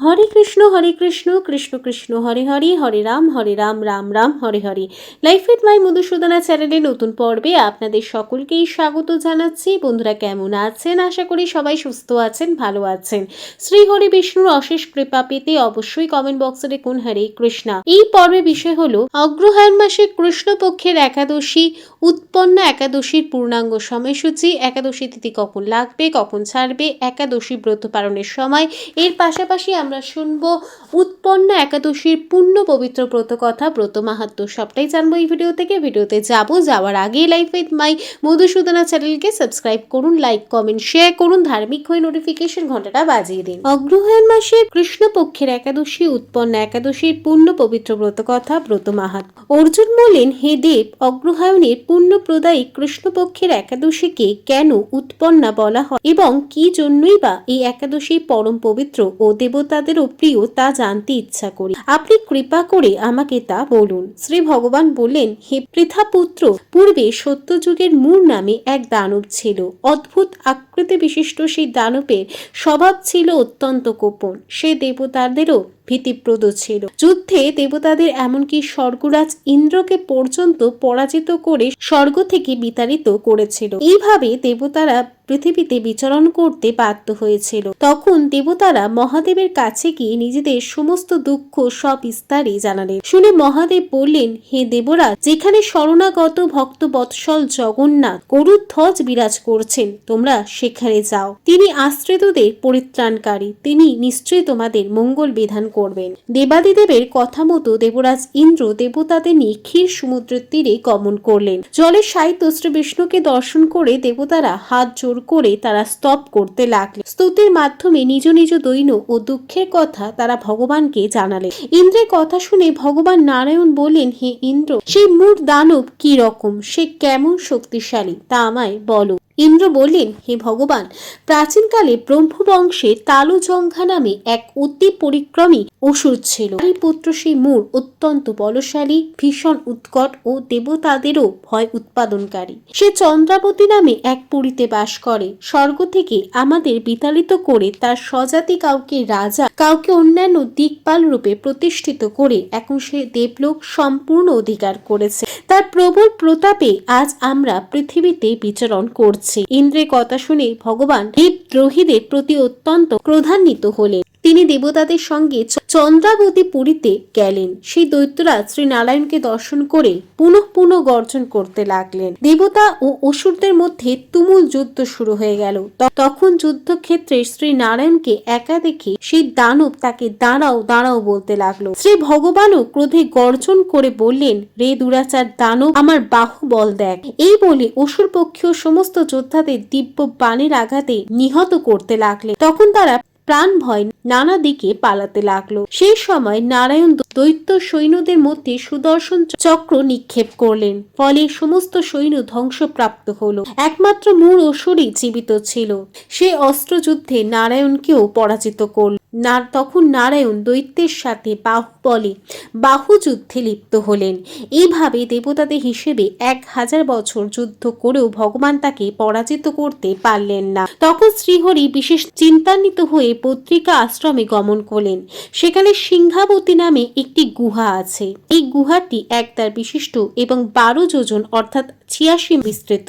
Hare Krishna Hare Krishna Krishna Krishna, Hare Hare Hare Ram Hare Ram Ram Ram, Hare Hare. Life with my Madhusudana চ্যানেলে নতুন পর্বে আপনাদের সকলকেই স্বাগত জানাচ্ছি। বন্ধুরা কেমন আছেন? আশা করি সবাই সুস্থ আছেন, ভালো আছেন। শ্রী হরি বিষ্ণুর অশেষ কৃপা পেতে অবশ্যই কমেন্ট বক্সে লিখুন হরে কৃষ্ণা। এই পর্বের বিষয় হলো অগ্রহায়ণ মাসে কৃষ্ণপক্ষের একাদশী, উৎপন্ন একাদশীর পূর্ণাঙ্গ সময়সূচি, একাদশী তিথি কখন লাগবে, কখন ছাড়বে, একাদশী ব্রত পালনের সময়। এর পাশাপাশি আমরা শুনব উৎপন্ন একাদশীর পূর্ণ পবিত্র ব্রত কথা ব্রত মাহাত্ম সবটাই জানব এই ভিডিও থেকে। ভিডিওতে যাব, যাওয়ার আগে লাইফ উইথ মাই মধুসূদনা চ্যানেলকে সাবস্ক্রাইব করুন লাইক কমেন্ট শেয়ার করুন, ধার্মিক হয়ে নোটিফিকেশন ঘন্টাটা বাজিয়ে দিন। অগ্রহায়ণ মাসের কৃষ্ণপক্ষের একাদশী, উৎপন্ন একাদশীর পূর্ণ পবিত্র ব্রত কথা ব্রত মাহাত্ম। অর্জুন বলেন, হে দেব, অগ্রহায়ণের পূর্ণ প্রদায়ী কৃষ্ণপক্ষের একাদশীকে কেন উৎপন্না বলা হয় এবং কি জন্যই বা এই একাদশী পরম পবিত্র ও দেবতাদেরও প্রিয় তা জানতে ইচ্ছা করি। আপনি কৃপা করে আমাকে তা বলুন। শ্রী ভগবান বললেন, হে পৃথা পুত্র পূর্বে সত্যযুগের মূর নামে এক দানব ছিল। অদ্ভুত আকৃতি বিশিষ্ট সেই দানবের স্বভাব ছিল অত্যন্ত গোপন। সে দেবতাদেরও ভীতিপ্রদ ছিল। যুদ্ধে দেবতাদের এমনকি স্বর্গরাজ ইন্দ্রকে পর্যন্ত পরাজিত করে স্বর্গ থেকে বিতাড়িত করেছিল। এইভাবে দেবতারা পৃথিবীতে বিচরণ করতে বাধ্য হয়েছিল। তখন দেবতারা মহাদেবের কাছে গিয়ে নিজেদের সমস্ত দুঃখ সব বিস্তারে জানালেন। শুনে মহাদেব বললেন, হে দেবরাজ, যেখানে শরণাগত ভক্ত বৎসল জগন্নাথ গরুর গরুধ্বজ বিরাজ করছেন, তোমরা সেখানে যাও। তিনি আশ্রিতদের পরিত্রাণকারী, তিনি নিশ্চয়ই তোমাদের মঙ্গল বিধান করবেন। দেবাদিদেবের কথা মতো দেবরাজ ইন্দ্র দেবতাদের নিয়ে ক্ষীর সমুদ্রের তীরে গমন করলেন। জলের সাহিত্য শ্রী বিষ্ণুকে দর্শন করে দেবতারা হাত জোর করে তারা স্তব করতে লাগলেন। স্তুতির মাধ্যমে নিজ নিজ দৈন্য ও দুঃখের কথা তারা ভগবানকে জানালেন। ইন্দ্রের কথা শুনে ভগবান নারায়ণ বললেন, হে ইন্দ্র, সেই মূর দানব কি রকম? সে কেমন শক্তিশালী? তা আমায় বলো। ইন্দ্র বললেন, হে ভগবান, প্রাচীনকালে ব্রহ্মবংশে তালুজঙ্ঘা নামে এক অতি পরিক্রমী অসুর ছিল। এই পুত্র সেই মূর অত্যন্ত বলশালী, ভীষণ উৎকট ও দেবতাদেরও ভয় উৎপাদনকারী। সে চন্দ্রাবতী নামে এক পুরীতে বাস করে। স্বর্গ থেকে আমাদের বিতাড়িত করে তার স্বজাতি কাউকে রাজা, কাউকে অন্যান্য দিকপাল রূপে প্রতিষ্ঠিত করে এখন সে দেবলোক সম্পূর্ণ অধিকার করেছে। তার প্রবল প্রতাপে আজ আমরা পৃথিবীতে বিচরণ করছি। ইন্দ্রের কথা শুনে ভগবান দেবদ্রোহীদের প্রতি অত্যন্ত ক্রোধান্বিত হলেন। তিনি দেবতাদের সঙ্গে চন্দ্রাবতী পুরীতে গেলেন। সেই দৈত্যরাজ শ্রী নারায়ণকে দর্শন করে পুনঃ পুনঃ গর্জন করতে লাগলেন। দেবতা ও অসুরদের মধ্যে তুমুল যুদ্ধ শুরু হয়ে গেল। তখন যুদ্ধক্ষেত্রে শ্রী নারায়ণকে একা দেখে সেই দানব তাকে দাঁড়াও দাঁড়াও বলতে লাগল। শ্রী ভগবানও ক্রোধে গর্জন করে বললেন, রে দুরাচার দানব, আমার বাহু বল দেখ। এই বলে অসুর পক্ষীয় সমস্ত যোদ্ধাদের দিব্য বাণের আঘাতে নিহত করতে লাগলেন। তখন তারা প্রাণ ভয় নানা দিকে পালাতে লাগল। সেই সময় নারায়ণ দৈত্য সৈন্যদের মধ্যে সুদর্শন চক্র নিক্ষেপ করলেন। ফলে সমস্ত সৈন্য ধ্বংসপ্রাপ্ত হলো। একমাত্র মূল অসুরই জীবিত ছিল। সে অস্ত্রযুদ্ধে নারায়ণকেও পরাজিত করল। না তখন নারায়ণ দৈত্যের সাথে বাহুবলে বাহু যুদ্ধে লিপ্ত হলেন। এইভাবে দেবতাদের হিসেবে এক হাজার বছর যুদ্ধ করেও ভগবান তাকে পরাজিত করতে পারলেন না। তখন শ্রীহরি বিশেষ চিন্তান্বিত হয়ে পত্রিকা আশ্রমে গমন করলেন। সেখানে সিংহাবতী নামে একটি গুহা আছে। এই গুহাটি একতার বিশিষ্ট এবং বারো যোজন, অর্থাৎ ছিয়াশি বিস্তৃত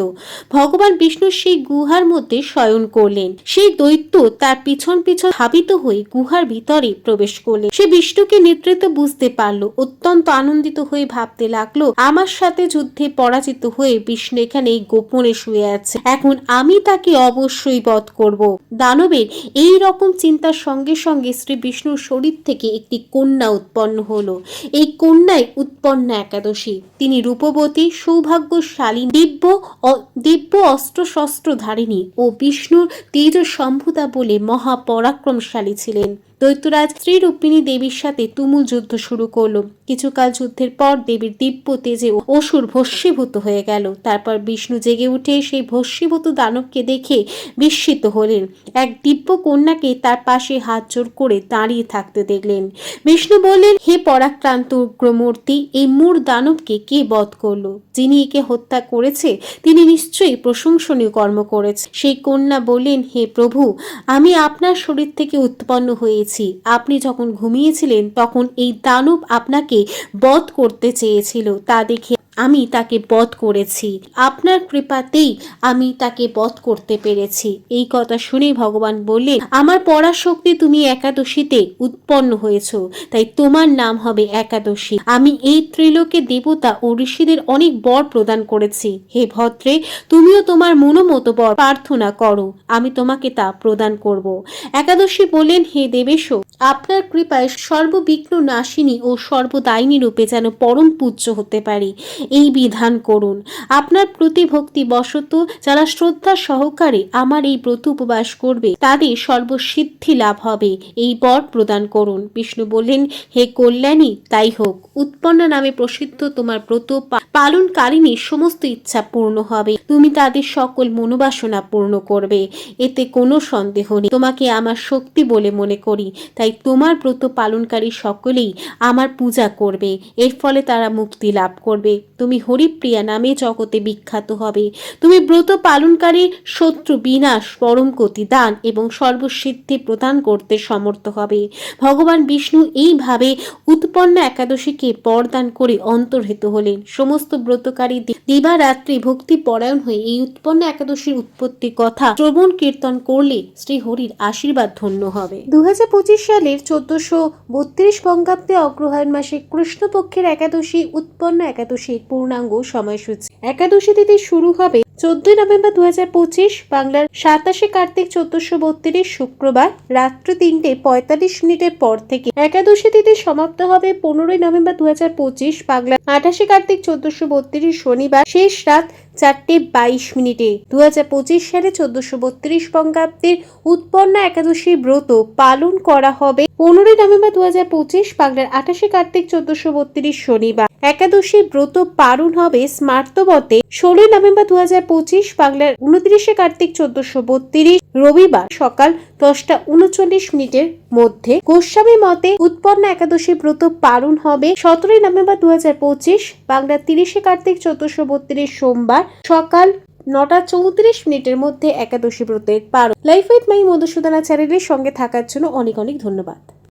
ভগবান বিষ্ণু সেই গুহার মধ্যে শয়ন করলেন। সেই দৈত্য তার পিছন পিছন ধাবিত হয়ে গুহার ভিতরে প্রবেশ করলেন। সে বিষ্ণুকে নেতৃত্ব বুঝতে পারল, অত্যন্ত আনন্দিত হয়ে ভাবতে লাগল, আমার সাথে যুদ্ধে পরাজিত হয়ে বিষ্ণু এখানে গোপনে শুয়ে আছে। এখন আমি তাকে অবশ্যই বধ করব। দানবের এই রকম চিন্তার সঙ্গে সঙ্গে শ্রী বিষ্ণুর শরীর থেকে একটি কন্যা উৎপন্ন হলো। এই কন্যায় উৎপন্ন একাদশী। তিনি রূপবতী, সৌভাগ্যশালী দিব্য অ- দিব্য অস্ত্র শস্ত্র ধারিণী ও বিষ্ণুর তীর সম্ভুতা বলে মহাপরাক্রমশালী ছিলেন। দৈত্যরাজ শ্রীরূপিণী দেবীর সাথে তুমুল যুদ্ধ শুরু করল। কিছুকাল যুদ্ধের পর দেবীর দিব্য তেজে অসুর ভস্মীভূত হয়ে গেল। তারপর বিষ্ণু জেগে উঠে সেই ভস্মীভূত দানবকে দেখে বিস্মিত হলেন। এক দিব্য কন্যাকে তার পাশে হাত জোর করে দাঁড়িয়ে থাকতে দেখলেন। বিষ্ণু বললেন, হে পরাক্রান্ত উগ্রমূর্তি, এই মূর দানবকে কে বধ করল? যিনি একে হত্যা করেছে, তিনি নিশ্চয়ই প্রশংসনীয় কর্ম করেছে। সেই কন্যা বললেন, হে প্রভু, আমি আপনার শরীর থেকে উৎপন্ন হয়েছি। পেয়েছি আপনি যখন ঘুমিয়েছিলেন তখন এই দানব আপনাকে বধ করতে চেয়েছিল। তা দেখে আমি তাকে বধ করেছি। আপনার কৃপাতেই আমি তাকে বধ করতে পেরেছি। এই কথা শুনে ভগবান বললেন, আমার পরাশক্তি তুমি একাদশীতে উৎপন্ন হয়েছ, তাই তোমার নাম হবে একাদশী। আমি এই ত্রিলোকে দেবতা ও ঋষিদের অনেক বর প্রদান করেছি। হে ভদ্রে, তুমিও তোমার মনোমতো বর প্রার্থনা করো। আমি তোমাকে তা প্রদান করব। একাদশী বললেন, হে দেবেশ, আপনার কৃপায় সর্ববিঘ্ন নাশিনী ও সর্বদায়িনী রূপে যেন পরম পূজ্য হতে পারি। এই বিধান করুন। আপনার প্রতি বশত যারা শ্রদ্ধা সহকারে আমার এই ব্রত উপবাস করবে, তাদের সর্বসিদ্ধি লাভ হবে। এই বর প্রদান করুন। বিষ্ণু বললেন, হে কল্যাণী, তাই হোক। উৎপন্ন নামে প্রসিদ্ধ তোমার ব্রত পালনকারিণী সমস্ত ইচ্ছা পূর্ণ হবে। তুমি তাদের সকল মনোবাসনা পূর্ণ করবে। এতে কোনো সন্দেহ নেই। তোমাকে আমার শক্তি বলে মনে করি। তাই তোমার ব্রত পালনকারী সকলেই আমার পূজা করবে। এর ফলে তারা মুক্তি লাভ করবে। তুমি হরিপ্রিয়া নামে জগতে বিখ্যাত হবে। তুমি ব্রত পালনকারী শত্রু বিনাশ, পরম দান এবং সর্বসিদ্ধি প্রদান করতে সমর্থ হবে। ভগবান বিষ্ণু এইভাবে উৎপন্ন একাদশীকে বরদান করে অন্তর্হিত হলেন। সমস্ত ব্রতকারী দিবারাত্রি ভক্তি পরায়ণ হয়ে এই উৎপন্ন একাদশীর উৎপত্তির কথা শ্রবণ কীর্তন করলে শ্রী হরির আশীর্বাদ ধন্য হবে। দু হাজার পঁচিশ সালের চোদ্দশো বত্রিশ বঙ্গাব্দে অগ্রহায়ণ মাসে কৃষ্ণপক্ষের একাদশী, উৎপন্ন একাদশীর পূর্ণাঙ্গ সময়সূচি। একাদশী তিথি শুরু হবে চোদ্দই নভেম্বর দু হাজার পঁচিশ, বাংলার সাতাশে কার্তিক চোদ্দশো বত্রিশ, শুক্রবার রাত্রি তিনটে পঁয়তাল্লিশ মিনিটের পর থেকে। একাদশী তিথি সমাপ্ত হবে পনেরোই নভেম্বর দু বাংলার আঠাশে কার্তিক চোদ্দশো বত্রিশ, শনিবার শেষ রাত চারটে বাইশ মিনিটে। দু সালে চোদ্দশো বত্রিশ বঙ্গাব্দের উৎপন্ন একাদশী ব্রত পালন করা হবে পনেরোই নভেম্বর দুই হাজার পঁচিশ, বাংলার আঠাশে কার্তিক চোদ্দশো বত্রিশ, শনিবার। একাদশী ব্রত পালন হবে স্মার্তবতে। ষোলোই নভেম্বর দু হাজার পঁচিশ বাংলার উনত্রিশে কার্তিক চোদ্দশো বত্রিশ রবিবার সকাল দশটা উনচল্লিশ মিনিটের মধ্যে। গোস্বামী মতে উৎপন্ন একাদশী ব্রত পালন হবে সতেরোই নভেম্বর দু হাজার পঁচিশ বাংলার তিরিশে কার্তিক চোদ্দশো বত্রিশ সোমবার সকাল নটা চৌত্রিশ মিনিটের মধ্যে একাদশী ব্রতের পালন। লাইফ উইথ মাই মধুসূদনা চ্যানেলের সঙ্গে থাকার জন্য অনেক অনেক ধন্যবাদ।